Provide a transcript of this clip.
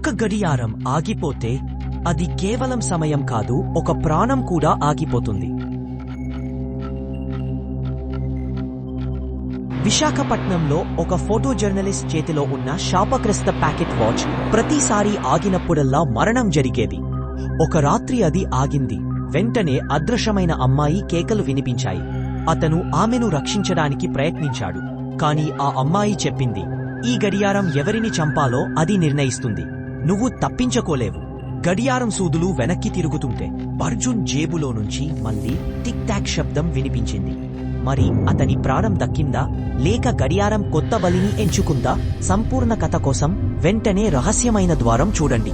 ఒక గడియారం ఆగిపోతే అది కేవలం సమయం కాదు ఒక ప్రాణం కూడా ఆగిపోతుంది. విశాఖపట్నంలో ఒక ఫోటో జర్నలిస్ట్ చేతిలో ఉన్న శాపగ్రస్త ప్యాకెట్ వాచ్ ప్రతిసారి ఆగినప్పుడల్లా మరణం జరిగేది. ఒక రాత్రి అది ఆగింది. వెంటనే అదృశ్యమైన అమ్మాయి కేకలు వినిపించాయి. అతను ఆమెను రక్షించడానికి ప్రయత్నించాడు. కాని ఆ అమ్మాయి చెప్పింది ఈ గడియారం ఎవరిని చంపాలో అది నిర్ణయిస్తుంది. నువ్వు తప్పించుకోలేవు. గడియారం సూదులు వెనక్కి తిరుగుతుంటే అర్జున్ జేబులో నుంచి మళ్ళీ టిక్ టాక్ శబ్దం వినిపించింది. మరి అతని ప్రాణం దక్కిందా లేక గడియారం కొత్త బలిని ఎంచుకుందా? సంపూర్ణ కథ కోసం వెంటనే రహస్యమైన ద్వారం చూడండి.